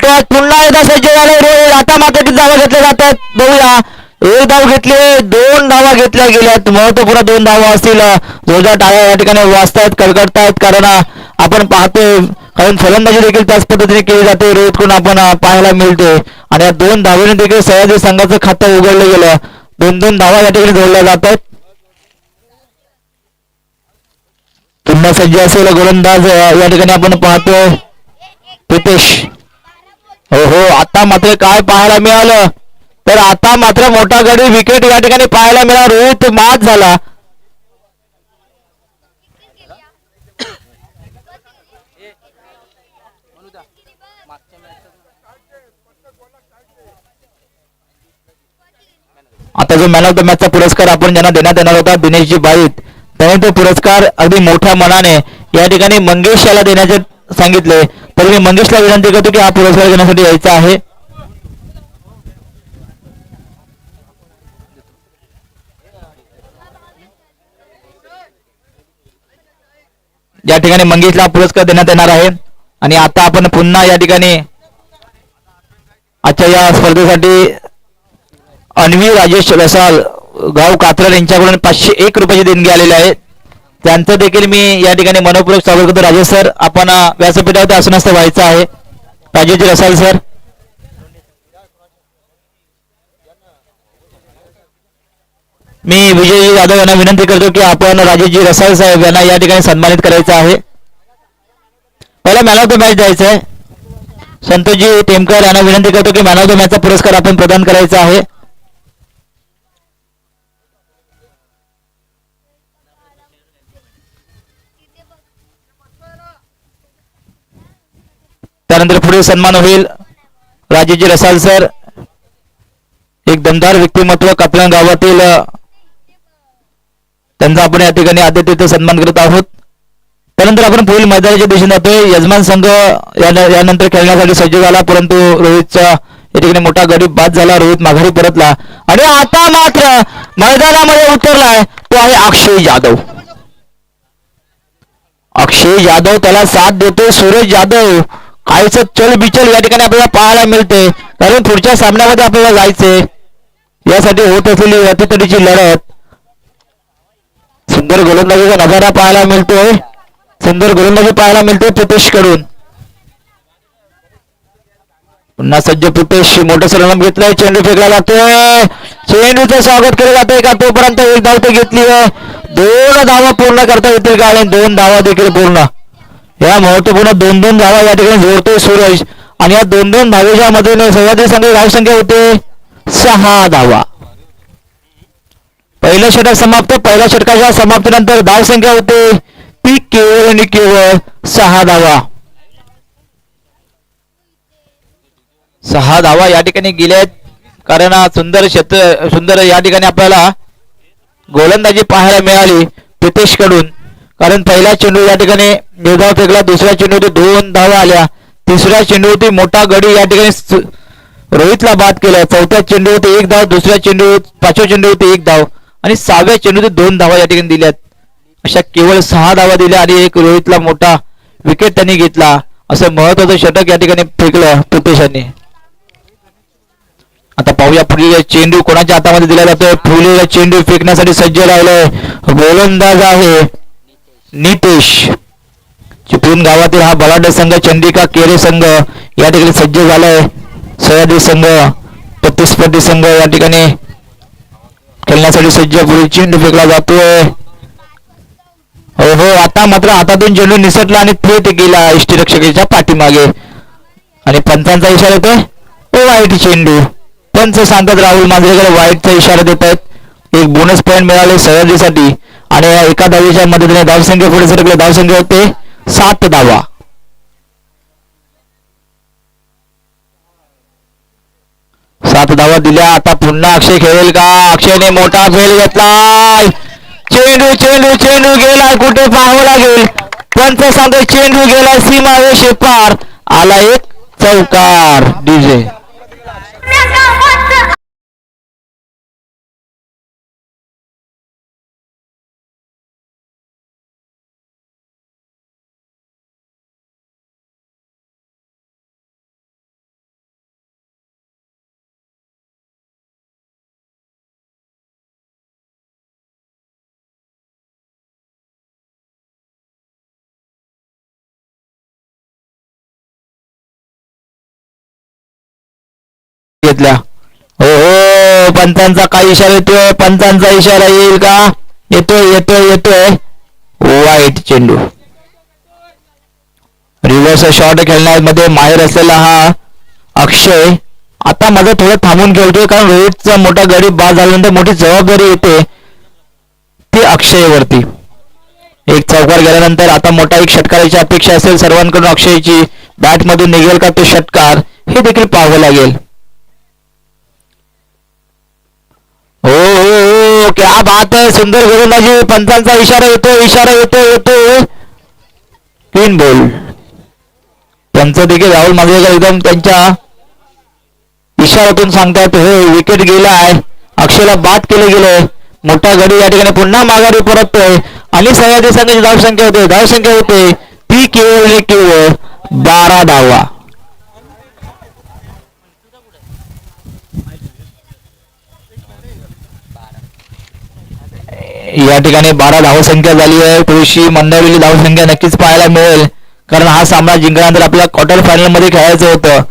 फलटॉस पुन्हा एकदा सज्ज झाले. रोहित आता मात्र जागा धावा घेतल्या जातात. बघूया. एक धाव घेतली दोन धावा घेतल्या गेल्यात. महत्त्वपूर्ण दोन धावा असतील. जोरदार टाळ्या या ठिकाणी वाजतायत कडकडतायत. कारण आपण पाहतोय कारण फलंदाजी देखील त्याच पद्धतीने केली जाते. रोहितकडून आपण पाहायला मिळते. आणि या दोन धावेने देखील सह्याद्री संघाचं खातं उघडलं गेलं. दोन दोन धावा या ठिकाणी जोडल्या जात आहेत पुन्हा सज्ज असेल गोलंदाज. या ठिकाणी आपण पाहतोय. प्रितेश. हो हो आता मात्र काय पाहायला मिळालं? तर आता मात्र मोठा गडी विकेट या ठिकाणी पाहायला मिळाला. रोहित मात झाला. आता जो मॅन ऑफ द मॅचचा पुरस्कार आपण ज्यांना देण्यात येणार होता दिनेशजी बाईत त्याने तो पुरस्कार अगदी मोठ्या मनाने या ठिकाणी मंगेश याला देण्याचे सांगितले. तर मी मंगेशला विनंती करतो की हा पुरस्कार घेण्यासाठी यायचा आहे. या ठिकाणी मंगेशला पुरस्कार देण्यात येणार आहे आणि आता आपण पुन्हा या ठिकाणी आजच्या या स्पर्धेसाठी अन्वी राजेश रसाल गाव कात्रल यांच्याकडून पाचशे एक रुपयाची देणगी आलेली आहे. त्यांचं देखील मी या ठिकाणी मनपूर्वक स्वागत करतो. राजेश सर आपण व्यासपीठावर व्यासपीठावरती आसनस्थ व्हायचं आहे. राजेश रसाल सर. मी विजय यादव यांना विनंती करतो की आपण राजेशजी रसाल साहेब यांना या ठिकाणी सन्मानित करायचं आहे. पहिला मॅन ऑफ द मॅच द्यायचं आहे. संतोषजी टेमकर यांना विनंती करतो की मॅन ऑफ द मॅचचा पुरस्कार आपण प्रदान करायचा आहे. त्यानंतर पुढे सन्मान होईल. राजेजी रसाल सर. एक दमदार व्यक्तिमत्व कातळण गावातील त्यांचा आपण या ठिकाणी आदित्य सन्मान करत आहोत. त्यानंतर आपण पुढील मैदानाच्या दिशेने जातोय. यजमान संघ या- यानंतर खेळण्यासाठी सज्ज झाला परंतु रोहितचा या ठिकाणी मोठा गरीब बाद झाला. रोहित माघारी परतला. आणि आता मात्र मैदानामध्ये उतरलाय तो आहे अक्षय यादव अक्षय यादव त्याला साथ देतोय. सूरज यादव काहीच चल बिचल या ठिकाणी आपल्याला पाहायला मिळते. कारण पुढच्या सामन्यामध्ये आपल्याला जायचंय. यासाठी होत असलेली अतितडीची लढत. सुंदर गोलंदाजीचा नजारा पाहायला मिळतोय. सुंदर गोलंदाजी पाहायला मिळते प्रतेशकडून पुन्हा सज्ज पुतेश मोठं सलम घेतलंय. चेंडू फेकला जातोय. चेंडूचं स्वागत केलं जातंय का? तोपर्यंत एक धाव ते घेतली आहे. दोन धावा पूर्ण करता येतील का? आणि दोन धावा देखील पूर्ण. या महत्त्वपूर्ण दोन दोन धावा या ठिकाणी जोडतोय सूरज आणि या दोन दोन धावेच्या मध्ये सर्वाधिक संख्या धावसंख्या होते सहा धावा पहिलं षटक समाप्त पहिल्या षटकाच्या समाप्तीनंतर धावसंख्या होते. ती केवळ आणि केवळ सहा धावा. सहा धावा या ठिकाणी गेल्यात. कारण सुंदर क्षेत्र सुंदर या ठिकाणी आपल्याला गोलंदाजी पाहायला मिळाली. प्रितेशकडून कारण पहिला चेंडू या ठिकाणी निर्धाव फेकला दुसऱ्या चेंडूवरती दोन धावा आल्या. तिसऱ्या चेंडूवरती मोठा गडी या ठिकाणी रोहितला बाद केला चौथ्या चेंडूवरती एक धाव दुसऱ्या चेंडू पाचव्या चेंडूवरती एक धाव आणि सहाव्या चेंडूवरती दोन धावा या ठिकाणी दिल्यात. अशा केवळ सहा धावा दिल्या आणि एक रोहितला मोठा विकेट त्यांनी घेतला. असं महत्वाचं षटक या ठिकाणी फेकलं प्रितेशांनी. आता पाहूया पुढील चेंडू कोणाच्या हातामध्ये दिला जातोय. पुढील चेंडू फेकण्यासाठी सज्ज राहिलाय. गोलंदाज आहे. नितेश चिपळूण गावातील हा बलाढ्य संघ चंडिका केरे संघ या ठिकाणी सज्ज झालाय. सह्याद्री संघ प्रतिस्पर्धी संघ या ठिकाणी खेळण्यासाठी सज्ज पुढे चेंडू फेकला जातोय. हो हो आता मात्र हातातून चेंडू निसटला आणि थेट गेला इष्टरक्षकाच्या पाठीमागे. आणि पंचांचा इशारा येतोय. वाईट चेंडू पंच सांगतात राहुल मांजरेकर वाईटचा इशारा देत आहेत एक बोनस पॉईंट मिळाले सह्याद्रीसाठी. आणि या एका धावेच्या मदतीने धावसंख्या पुढे सरकले. धावसंख्या होते सात धावा. सात धावा दिल्या. आता पुन्हा अक्षय खेळेल का? अक्षयने मोठा फेल घेतलाय चेंडू चेंडू चेंडू गेलाय. कुठे पाहावं लागेल? पंच सांगतो चेंडू गेलाय. सीमावेश शेपार आला एक चौकार. डीजे. घेतल्या. हो हो पंतांचा काय इशारा येतोय? पंतांचा इशारा येईल का? येतोय येतोय येतोय. वाईट चेंडू. रिव्हर्स शॉट खेळण्यामध्ये माहेर असलेला हा अक्षय आता माझं थोडं थांबून खेळतोय कारण रोहितचा मोठा गरीब बाद झाल्यानंतर मोठी जबाबदारी येते ती अक्षयवरती एक चौकार गेल्यानंतर आता मोठा एक षटकाराची अपेक्षा असेल सर्वांकडून अक्षयची. बॅट मधून निघेल का तो षटकार? हे देखील पाहावं लागेल. हो हो हो क्या बात आहे सुंदर गोलंदाजी पंचांचा इशारा येतो इशारा येतो येतो तीन बॉल. पंच देखील राहुल मांजरेकर एकदम त्यांच्या इशाऱ्यातून सांगतात हो विकेट गेलाय. अक्षयला बाद केलं गेलंय मोठा गडी या ठिकाणी पुन्हा माघारी परततोय. आणि सह्याद्री संघाची धावसंख्या होते धावसंख्या होते. ती केवळ केवळ बारा धावा. या ठिकाणी बारा धावसंख्या झाली आहे. थोडीशी मंदावलेली धावसंख्या नक्कीच पाहायला मिळेल. कारण हा सामना जिंकल्यानंतर आपल्याला क्वार्टर फायनलमध्ये खेळायचं होतं.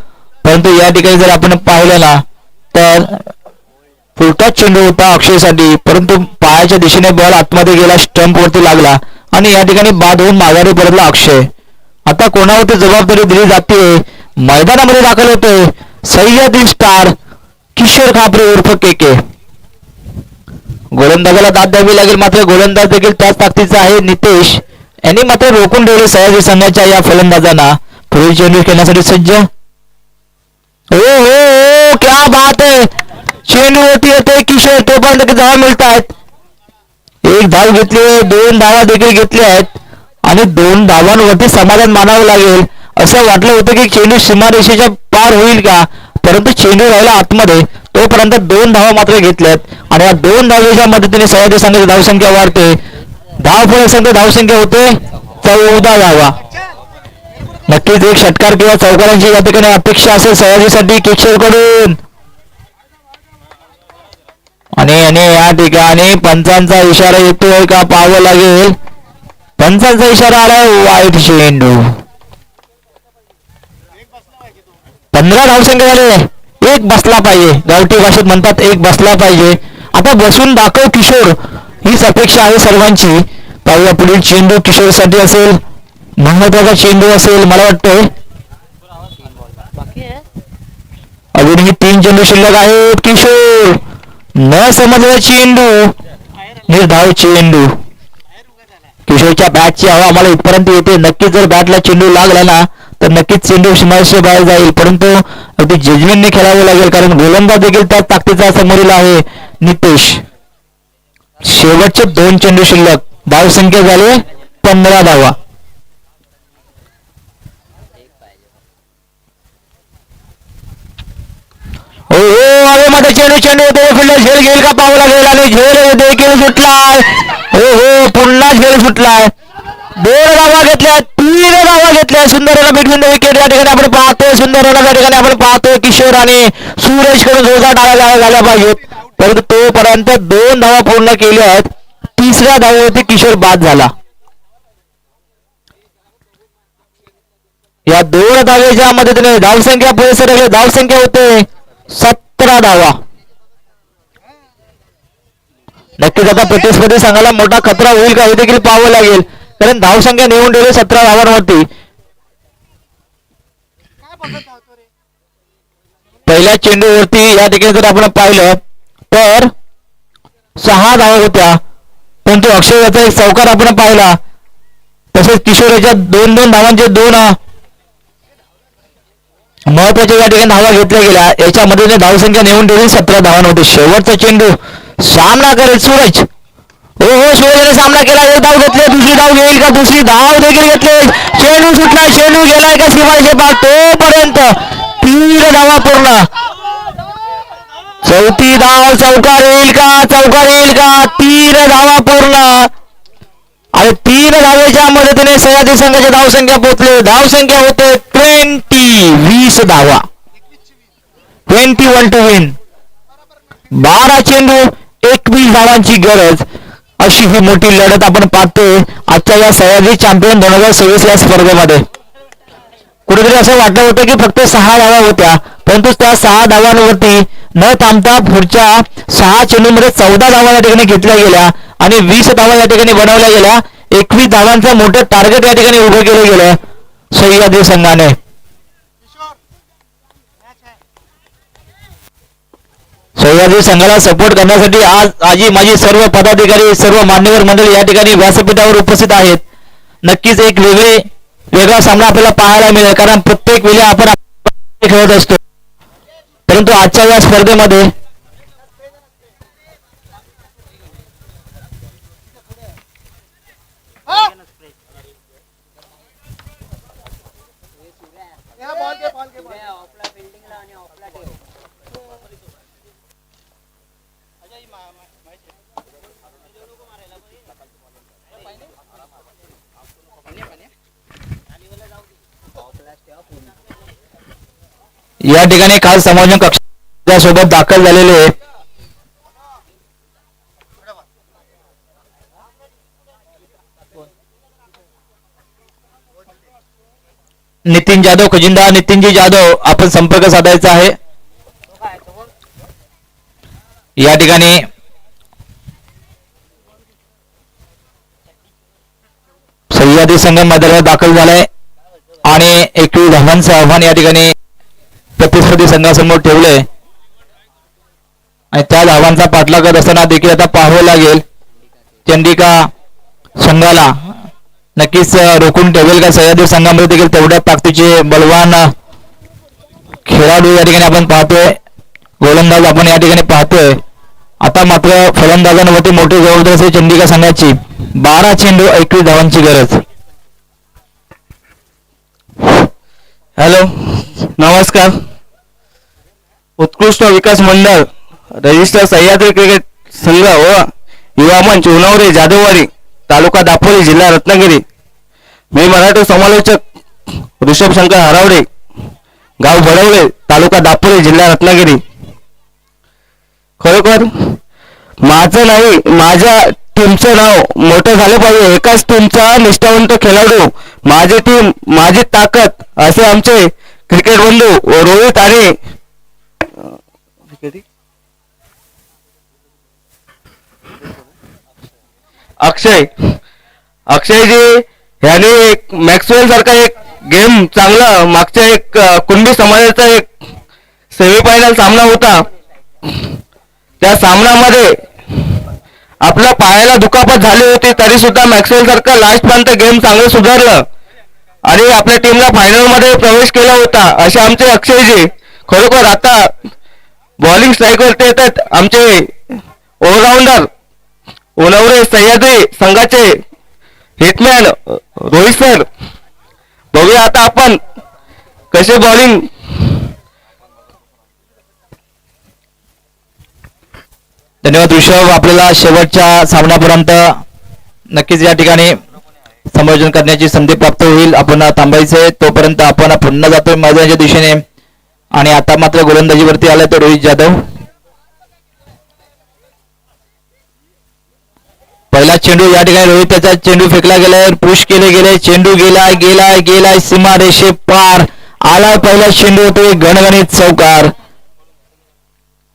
परंतु या ठिकाणी जर आपण पाहिलं ना तर फुलटाच चेंडू होता अक्षयसाठी. परंतु पायाच्या दिशेने बॉल आतमध्ये गेला स्टंप वरती लागला आणि या ठिकाणी बाद होऊन माघारी परतला अक्षय. आता कोणावरती जबाबदारी दिली जाते? मैदानामध्ये दाखल होतोय सह्याद्री स्टार किशोर खापरे उर्फ के के. गोलंदाजाला दाद द्यावी लागेल मात्र गोलंदाज देखील त्याच ताकदीचा आहे. नितेश यांनी मात्र रोखून ठेवले सह्याद्री संघाच्या या फलंदाजांना. पुढील चेंडू खेळण्यासाठी सज्ज. ओ हो क्या बात आहे चेंडू होती येते किशोर तो पण धावा मिळत आहेत एक धाव घेतली दोन धावा देखील घेतल्या आहेत. आणि दोन धावांवरती समाधान मानावं लागेल. असं वाटलं होतं की चेंडू सीमारेषेच्या पार होईल का? परंतु चेंडू राहिला आतमध्ये तोपर्यंत दोन धावा मात्र घेतल्यात. आणि या दोन धावेच्या मदतीने सह्याद्री संघाची धावसंख्या वाढते. धाव फरक संख्या धावसंख्या होते चौदा धावा नक्कीच एक षटकार किंवा चौकारांची या ठिकाणी अपेक्षा असेल सह्याद्रीसाठी किशोरकडून. आणि आणि या ठिकाणी पंचांचा इशारा येतोय का पाहावं लागेल. पंचांचा इशारा आलाय वाईट चेंडू. पंधरा धावसंख्या झाले एक बसला पाहिजे. गावठी भाषेत म्हणतात एक बसला पाहिजे. आता बसून दाखव किशोर. हीच अपेक्षा आहे सर्वांची. पाहूया पुढील चेंडू किशोरसाठी असेल. महत्त्वाचा चेंडू असेल मला वाटतंय. अजूनही तीन चेंडू शिल्लक आहेत किशोर. न समजलेला चेंडू. निर्धाव चेंडू. किशोरच्या बॅटची हवा आम्हाला इथपर्यंत येते. नक्कीच जर बॅटला चेंडू लागला ना तर नक्कीच चेंडू सीमारेषे बाहेर जाईल. परंतु अगदी जजमेंटने खेळावं लागेल कारण गोलंदाज देखील त्या ताकदीचा समोरील आहे नितेश. शेवटचे दोन चेंडू शिल्लक. धावसंख्या झाले पंधरा धावा. हो हो अरे मध्ये चेंडू चेंडू होते फिल्डर झेल घेईल का? पावला घेईल आणि झेल देखील सुटलाय. हो हो पुन्हा झेल सुटलाय. दोन धावा घेतल्या तीन धावा घेतल्या सुंदर बिटवीन विकेट या ठिकाणी आपण पाहतोय सुंदर या ठिकाणी आपण पाहतोय किशोर आणि सुरेशकडून जोरदार डाव्या झाल्या पाहिजेत परंतु तोपर्यंत दोन धावा पूर्ण केल्या आहेत. तिसऱ्या धावेवरती किशोर बाद झाला. या दोन धावेच्या मदतीने धावसंख्या पुढे सरकले. धावसंख्या होते सतरा धावा. नक्कीच आता प्रतिस्पर्धी संघाला मोठा खतरा होईल का हे देखील पाहावं लागेल. कारण धावसंख्या नेऊन ठेवली सतरा धावांवरती पहिल्या चेंडूवरती या ठिकाणी जर आपण पाहिलं तर सहा धावा होत्या. परंतु अक्षय याचा एक चौकार आपण पाहिला. तसेच किशोर याच्या दोन दोन धावांचे दोन महत्त्वाच्या या ठिकाणी धावा घेतल्या गेल्या. याच्यामध्ये धावसंख्या नेऊन ठेवली सतरा धावांवरती. शेवटचा चेंडू सामना करेल सूरज. हो हो सामना केला एक धाव घेतले दुसरी धाव घेईल का? दुसरी धाव देखील घेतले. चेंडू सुटला चेंडू गेलाय का सीमारेषे पार तोपर्यंत तीन धावा पूर्ण. चौथी धाव चौकार येईल का? चौकार येईल का? तीन धावा पूर्ण. आणि तीन धावेच्या मदतीने सह्याद्री संघाची धावसंख्या पोहोचली. धावसंख्या होते ट्वेंटी वीस धावा. ट्वेंटी वन टू विन बारा चेंडू एकवीस धावांची गरज. अशी ही मोठी लढत आपण पाहतोय. आजच्या या सह्याद्री चॅम्पियन दोन हजार सव्वीस या स्पर्धेमध्ये. कुठेतरी असं वाटत होतं की फक्त सहा धावा होत्या परंतु त्या सहा धावांवरती न थांबता पुढच्या सहा चेंडूमध्ये चौदा धावा या ठिकाणी घेतल्या गेल्या आणि वीस धावा या ठिकाणी बनवल्या गेल्या. एकवीस धावांचं मोठं टार्गेट या ठिकाणी उभं केलं गेलं सह्याद्री संघाने. सह्याद्री संघाला सपोर्ट करण्यासाठी आज आजी माझी सर्व पदाधिकारी सर्व मान्यवर मंडळी या ठिकाणी व्यासपीठावर उपस्थित आहेत. नक्कीच एक वेगळे वेगळा सामना आपल्याला पाहायला मिळेल कारण प्रत्येक वेळी आपण खेळत असतो. परंतु आजच्या या स्पर्धेमध्ये या ठिकाणी काल समायोजन कक्षासोबत दाखल झालेले नितीन जाधव खजिंदा नितीनजी जाधव आपण संपर्क साधायचा आहे. या ठिकाणी सह्याद्री संघ मैदानात दाखल झालाय. आणि एकवीस धावांचं आव्हान या ठिकाणी प्रतिस्पर्धी संघासमोर ठेवलंय. आणि त्या धावांचा पाठलाग करत असताना देखील आता पाहावं लागेल. चंडिका संघाला नक्कीच रोखून ठेवेल का? सह्याद्री संघामध्ये देखील तेवढ्या ताकदीचे बलवान खेळाडू या ठिकाणी आपण पाहतोय. गोलंदाज आपण या ठिकाणी पाहतोय. आता मात्र फलंदाजांवरती मोठी जबाबदारी असेल चंडिका संघाची. बारा चेंडू एकवीस धावांची गरज. हॅलो. नमस्कार. उत्कृष्ट विकास मंडळ रजिस्टर सह्याद्री क्रिकेट संघ व युवा मंच उनवरे जाधववाडी तालुका दापोली जिल्हा रत्नागिरी. मी मराठी समालोचक ऋषभ शंकर हरावडे गाव बडवले तालुका दापोली जिल्हा रत्नागिरी. खरोखर माझं नाही माझ्या टीमचं नाव मोठं झालं पाहिजे. एकाच टीमचा निष्ठावंत खेळाडू माझी टीम माझी ताकद असे आमचे क्रिकेट बंधू रोहित आणि अक्षय. अक्षयजी ह्याने एक मॅक्सवेल सारखा एक गेम चांगला मागच्या एक कुंडी समाजाचा एक सेमीफायनल सामना होता. त्या सामन्यामध्ये आपल्या पायाला दुखापत झाली होती तरी सुद्धा मॅक्सवेल सारखा लास्ट पर्यंत गेम चांगलं सुधारलं. आणि आपल्या टीमला फायनलमध्ये प्रवेश केला होता. असे आमचे अक्षयजी खरोखर आता बॉलिंग स्ट्राईक वरती येतात. आमचे ऑलराऊंडर ओनवरे सह्याद्री संघाचे हिटमॅन रोहित सर बघूया आता आपण कसे बॉलिंग धन्यवाद ऋषभ. आपल्याला शेवटच्या सामन्यापर्यंत नक्कीच या ठिकाणी समायोजन करण्याची संधी प्राप्त होईल. आपण थांबायचंय तोपर्यंत आपण पुन्हा जातोय मैदानाच्या दिशेने. आणि आता मात्र गोलंदाजीवरती आलाय तो रोहित जाधव. पहिला चेंडू या ठिकाणी रोहित त्याचा चेंडू फेकला गेलाय. पुश केले गेले. चेंडू गेलाय गेलाय गेलाय. सीमा रेषे पार. आलाय पहिला चेंडू होतो गणगणित चौकार.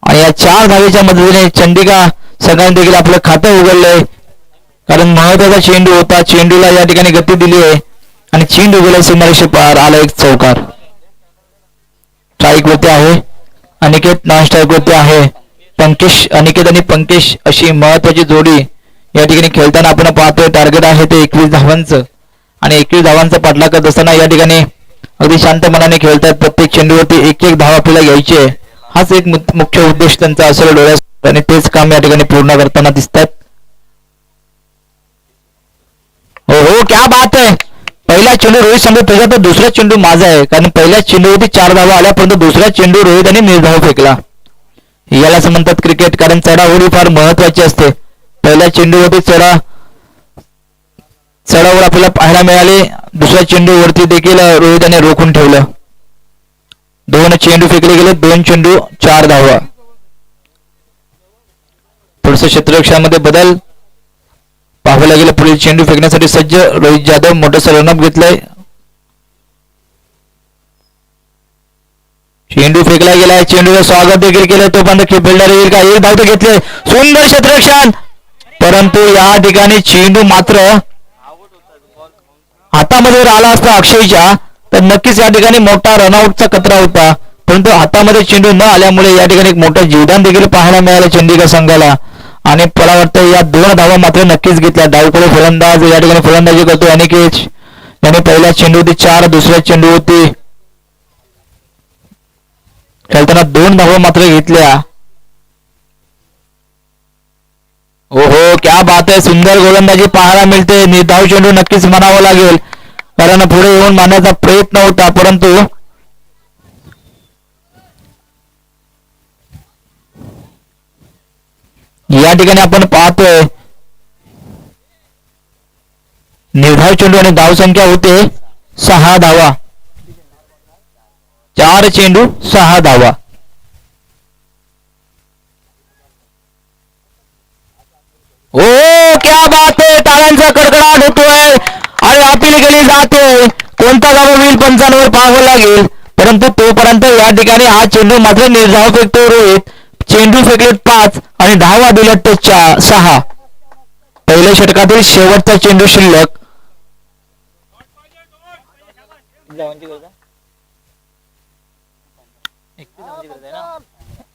आणि या चार धावेच्या मदतीने चंडिका संघाने देखील आपलं खातं उघडलंय. कारण महत्त्वाचा चेंडू होता. चेंडूला या ठिकाणी गती दिली आहे. आणि चेंडू गेला सीमारेषे पार आला एक चौकार. स्ट्राईक वरती आहे. अनिकेत नॉन स्ट्राईक वरती आहे. पंकेश अनिकेत आणि पंकेश अशी महत्वाची जोडी या ठिकाणी खेळताना आपण पाहतोय. टार्गेट आहे ते एकवीस धावांचं. आणि एकवीस धावांचा पाठला करत असताना या ठिकाणी अगदी शांत मनाने खेळतात प्रत्येक चेंडूवरती एक एक धाव आपल्याला घ्यायची आहे. हाच एक मुख्य उद्देश त्यांचा असेल डोळ्यास आणि तेच काम या ठिकाणी पूर्ण करताना दिसतात हो हो क्या बात आहे पहिला चेंडू रोहित संघ तर दुसरा चेंडू माझा आहे कारण पहिल्या चेंडूवरती चार धावा आल्या परंतु दुसरा चेंडू रोहित आणि निर्धाव फेकला. याला म्हणतात क्रिकेट कारण चढाओढी फार महत्वाची असते. पहिल्या चेंडूवरती चढा चढावर आपल्याला पाहायला मिळाले. दुसऱ्या चेंडूवरती देखील रोहिताने रोखून ठेवलं. दोन चेंडू फेकले गेले दोन चेंडू चार धावा. पुढचं क्षेत्ररक्षणामध्ये बदल. धावायला गेला पुढील चेंडू फेकण्यासाठी सज्ज रोहित जाधव मोठंसं रनअप घेतलंय. चेंडू फेकला गेलाय चेंडूचं स्वागत देखील केलं तोपर्यंत फिल्डर येईल का एक धाव तर घेतले. सुंदर क्षेत्रक्षण परंतु या ठिकाणी चेंडू मात्र हातामध्ये जर आला असता अक्षयच्या. तर नक्कीच या ठिकाणी मोठा रनआउटचा कचरा होता. परंतु हातामध्ये चेंडू न आल्यामुळे या ठिकाणी एक मोठं जीवदान देखील पाहायला मिळालं चंडीगड संघाला. आणि मला वाटतं या दोन धावा मात्र नक्कीच घेतल्या. डावकडे फलंदाज या ठिकाणी फलंदाजी करतो अनिकेश याने पहिल्या चेंडूवरती चार दुसऱ्या चेंडूवरती खेळताना दोन धावा मात्र घेतल्या. ओहो क्या बात आहे सुंदर गोलंदाजी पाहायला मिळते. निर्धाव चेंडू नक्कीच म्हणावं लागेल. कारण पुढे येऊन मारण्याचा प्रयत्न होता परंतु या ठिकाणी आपण पाहतोय निर्धाव चेंडू आणि धाव संख्या होते सहा धावा. चार चेंडू सहा धावा. ओ क्या बात आहे टाळ्यांचा कडकडाट होतोय आणि अपील केली जाते. कोणता धावा होईल पंचांवर पाहावं लागेल. परंतु तोपर्यंत या ठिकाणी हा चेंडू मात्र निर्धाव फेकतो रोहित. चेंडू फेकलेत पाच आणि धावा दिल्या ते सहा. पहिल्या षटकातील शेवटचा चेंडू शिल्लक.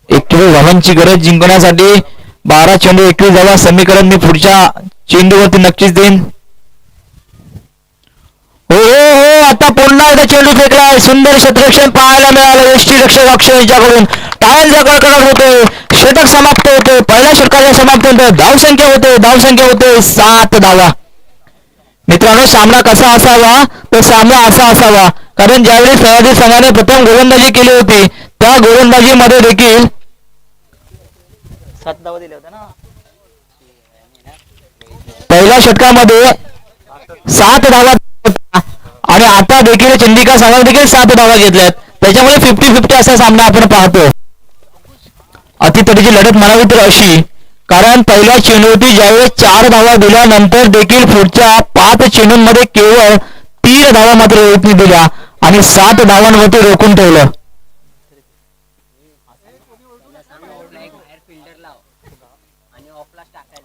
एकवीस धावांची गरज जिंकण्यासाठी बारा चेंडू एकवीस धावा समीकरण मी पुढच्या चेंडूवरती नक्कीच देईन. हो हो हो आता पुन्हा एकदा चेंडू फेकलाय सुंदर क्षेत्ररक्षण पाहायला मिळालं. एसटी रक्षक अक्षय यांच्याकडून. टाळ्यांचा कडकडाट होतोय षटक समाप्त होतोय पहिल्या षटकाच्या समाप्त होतोय धाव संख्या होते. धाव संख्या होते सात धावा. मित्रांनो सामना कसा असावा? तर सामना असा असावा. कारण ज्यावेळी सह्याद्री संघाने प्रथम गोलंदाजी केली होती त्या गोलंदाजीमध्ये देखील सात धावा दिल्या होत्या ना? पहिल्या षटकामध्ये सात धावा आणि आता देखील चंदिका संघाने देखील सात धावा घेतल्यात. त्याच्यामुळे फिफ्टी फिफ्टी असा सामना आपण पाहतो. अतितडीची लढत म्हणावी तर अशी कारण पहिल्या चेंडूवरती ज्यावेळेस चार धावा दिल्यानंतर देखील पुढच्या पाच चेंडूंमध्ये केवळ तीन धावा मात्र रोहितने दिल्या आणि सात धावांवरती रोखून ठेवलं.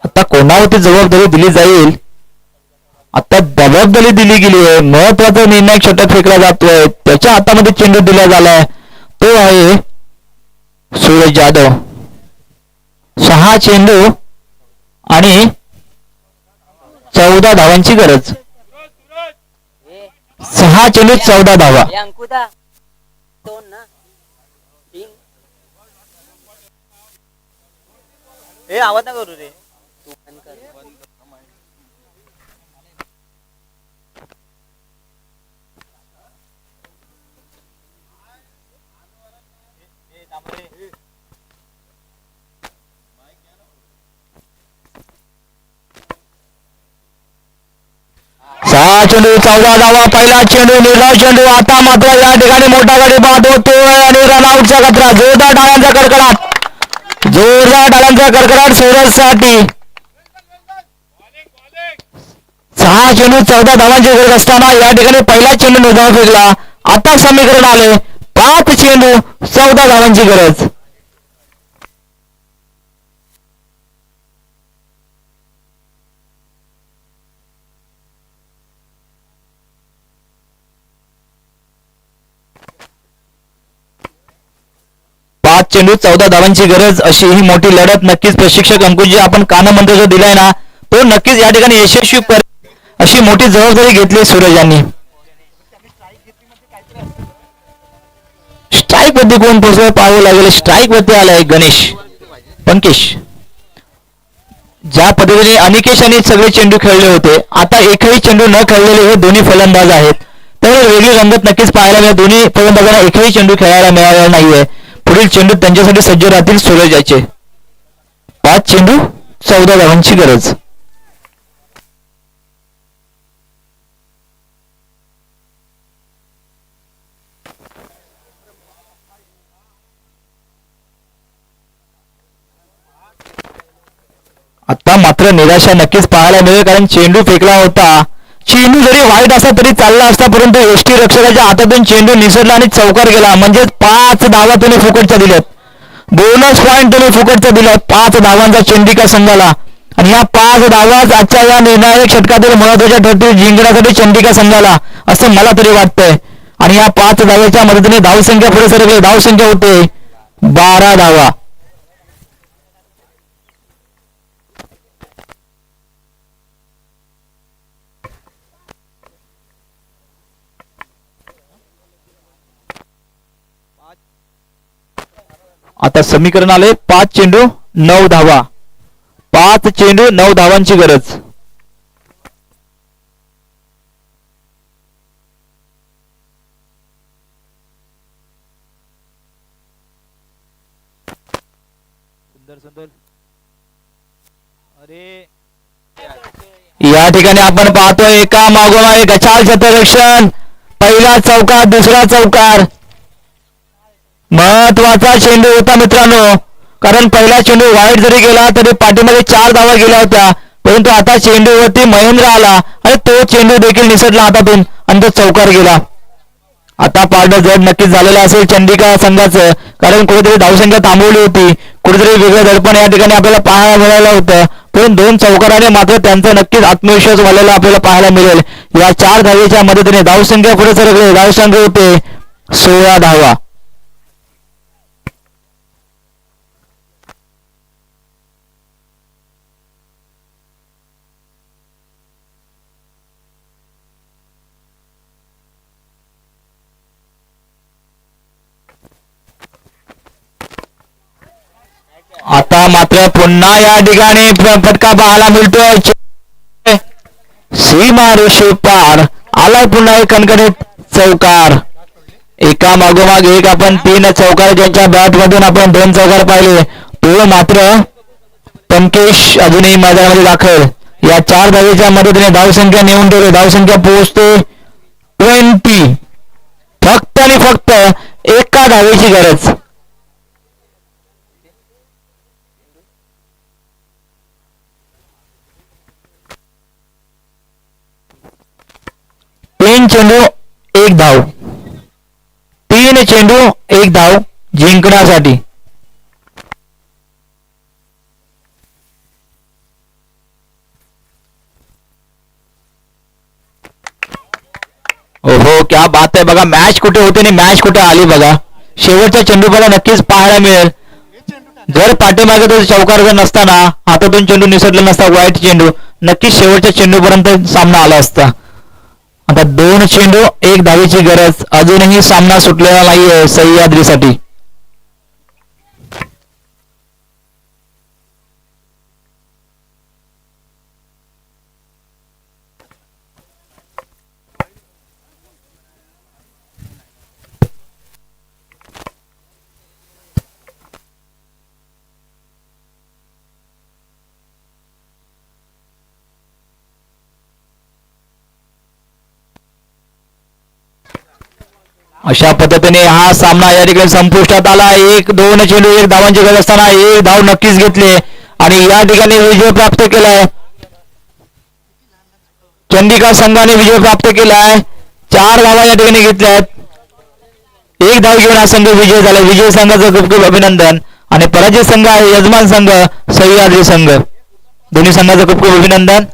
आता कोणावरती जबाबदारी दिली जाईल? आता जबाबदारी दिली गेली आहे. महत्त्वाचा निर्णय षटक फेकला जातोय. त्याच्या हातामध्ये चेंडू दिला झालाय तो आहे सूरज जाधव. सहा चेंडू आणि चौदा धावांची गरज. सहा चेंडू चौदा धावा. आवाज ना करू रे. सहा चेंडू चौदा धावा पहिला चेंडू निर्धाव चेंडू आता मात्र या ठिकाणी मोठा गाडी बाद होतोय आणि रनआउटचा कचरा जोरदार डाळ्यांचा कडकडाट. जोरदार डाळ्यांचा कडकडाट सूरजसाठी सहा चेंडू चौदा धावांची गरज असताना या ठिकाणी पहिला चेंडू निर्धाव फेकला आता समीकरण आले. पाच चेंडू चौदा धावांची गरज पाच चेंडू चौदा धावांची गरज अशी ही मोठी लढत नक्कीच प्रशिक्षक अंकुशजी आपण कानमंत्र जो दिलाय ना तो नक्कीच या ठिकाणी यशस्वी कर अशी मोठी जबाबदारी घेतली सूरज यांनी. स्ट्राईक वरती कोण पोहोचलं पाहावं लागेल. स्ट्राईक वरती आलाय गणेश. पंकेश. ज्या पद्धतीने अनिकेश आणि सगळे चेंडू खेळले होते आता एकही चेंडू न खेळलेले हे दोन्ही फलंदाज आहेत. त्यामुळे वेगळी रंगत नक्कीच पाहायला मिळेल. दोन्ही फलंदाजांना एकही चेंडू खेळायला मिळालेला नाहीये. पुढील चेंडू त्यांच्यासाठी सज्ज राहतील सोडले जायचे पाच चेंडू चौदा धावांची गरज. आता मात्र निराशा नक्कीच पाहायला मिळेल कारण चेंडू फेकला होता. चेंडू जरी वाईट असला तरी चालला असता परंतु एसटी रक्षकाच्या हातातून चेंडू निसरला आणि चौकार गेला म्हणजेच पाच धावा तुम्ही फुकटच्या दिल्यात. बोनस पॉईंट तुम्ही फुकटच्या दिल्यात. पाच धावांचा चंडिका संघाला. आणि या पाच धावाच आजच्या या निर्णायक षटकातील महत्त्वाच्या ठरतील जिंकण्यासाठी चंडिका संघाला असं मला तरी वाटतंय. आणि या पाच धाव्याच्या मदतीने धावसंख्या पुढे सरकली. धावसंख्या होते बारा धावा. आता समीकरण आले पाच चेंडू नऊ धावा. पाच चेंडू नऊ धावांची गरज. सुंदर सुंदर. अरे. या ठिकाणी आपण पाहतोय एका मागोमाग एक अचाल क्षेत्ररक्षण पहिला चौकार दुसरा चौकार. महत्त्वाचा चेंडू होता मित्रांनो. कारण पहिला चेंडू वाईट जरी गेला तरी पाठीमध्ये चार धावा गेल्या होत्या. परंतु आता चेंडूवरती महेंद्र आला आणि तो चेंडू देखील निसटला हातातून आणि तो चौकार गेला. आता पार्ट जड नक्कीच झालेला असेल चंडिका संघाचं. कारण कुठेतरी धावसंख्या थांबवली होती. कुठेतरी वेगळं दडपण या ठिकाणी आपल्याला पाहायला मिळालं होतं. पण दोन चौकाराने मात्र त्यांचा नक्कीच आत्मविश्वास वाढलेला आपल्याला पाहायला मिळेल. या चार धावेच्या मदतीने धावसंख्या पुढे सरकले. धावसंख्या होते सोळा धावा. आता मात्र पुन्हा या ठिकाणी फटका पाहायला मिळतोय. सीमा रेषे पार. आलाय पुन्हा एक कणकणीत चौकार. एका मागोमाग एक आपण तीन चौकार ज्यांच्या बॅट मधून आपण दोन चौकार पाहिले. तो मात्र पंकेश अजूनही मैदानामध्ये दाखल. या चार धावेच्या मदतीने धावसंख्या नेऊन ठेवली. धावसंख्या पोहोचते ट्वेंटी फक्त आणि फक्त एका धावेची गरज. तीन चेंडू एक धाव. तीन चेंडू एक धाव जिंकण्यासाठी. ओहो क्या बात आहे बघा मॅच कुठे होते आणि मॅच कुठे आली बघा. शेवटच्या चेंडूला नक्कीच पाहायला मिळेल. जर पाठीमागे तो चौकार जर नसताना हातातून चेंडू निसटला नसता वाईट चेंडू नक्कीच शेवटच्या चेंडूपर्यंत सामना आला असता. आता दोन चेंडू एक धावेची गरज. अजूनही सामना सुटलेला नाहीये सह्याद्रीसाठी. अशा पद्धतीने हा सामना या ठिकाणी संपुष्टात आला. एक दोन चेंडू एक धावांची गरज असताना एक धाव नक्कीच घेतले. आणि या ठिकाणी विजय प्राप्त केलाय. चंदिका संघाने विजय प्राप्त केलाय. चार धावा या ठिकाणी घेतल्या आहेत एक धाव घेऊन हा संघ विजय झाला. विजय संघाचं खूप खूप अभिनंदन. आणि पराजय संघ आहे यजमान संघ सह्याद्री संघ. दोन्ही संघाचं खूप खूप अभिनंदन.